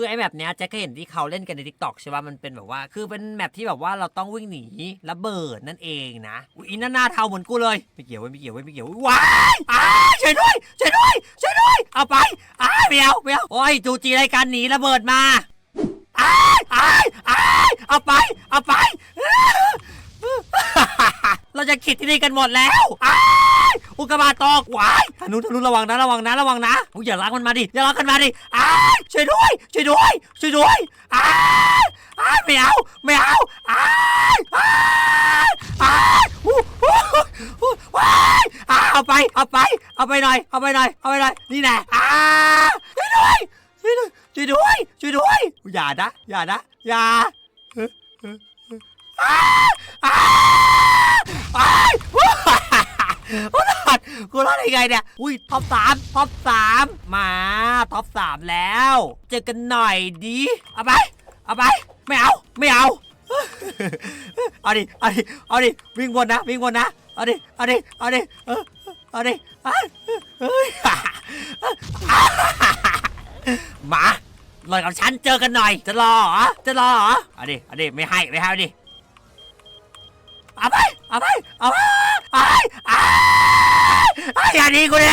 คือไอ้แบบเนี้ยแจ็คก็เห็นที่เขาเล่นกันในทิกตอกใช่ป่ะมันเป็นแบบว่า คือเป็นแมปที่แบบว่าเราต้องวิ่งหนีระเบิดนั่นเองนะอุ๊ยนั่นหน้าเทาเหมือนกูเลยไม่เกี่ยวไม่เกี่ยวไม่เกี่ยวว้ยว้ายอ้าช่วยด้วยช่วยด้วยช่วยด้วยเอาไปอ้าเมียวเมียวโอ้ยจูจีรายการหนีระเบิดมาอ้าอ้าอ้าเอาไปเอาไปเราจะขิดที่นี่กันหมดแล้วอ้า ยอุกกาบาตตกหวายธนุธนุระวังนะระวังนะระวังนะอุ๊ยอย่าลักมันมาดิอย่าลักมันมาดิอ้ายช่วยด้วยช่วยด้วยช่วยด้วยอ้ายอ้ายไม่เอาไม่เอาอ้ายอ้ายอ้ายอู้หูอู้ว้ายอ้าเอาไปเอาไปเอาไปหน่อยเอาไปหน่อยเอาไปหน่อยนี่แน่อ้ายช่วยด้วยช่วยด้วยช่วยด้วยช่วยด้วยอย่านะอย่านะอย่าอ้ายอ้ายวู้กูร อดกูรอดได้ไงเนี่ย อุ้ยท็อปสามท็อปสามมาท็อปสามแล้ว เจอกันหน่อยดี เอาไป เอาไป ไม่เอา ไม่เอา เอาดิ เอาดิ เอาดิ วิ่งวนนะ วิ่งวนนะ เอาดิ เอาดิ เอาดิ เออเอาดิเอาเฮ้ยมาลอยกับฉันเจอกันหน่อย จะรอเหรอ จะรอเหรอเอาดิ เอาดิ ไม่ให้ ไม่ให้ดิ เอาไป 何これ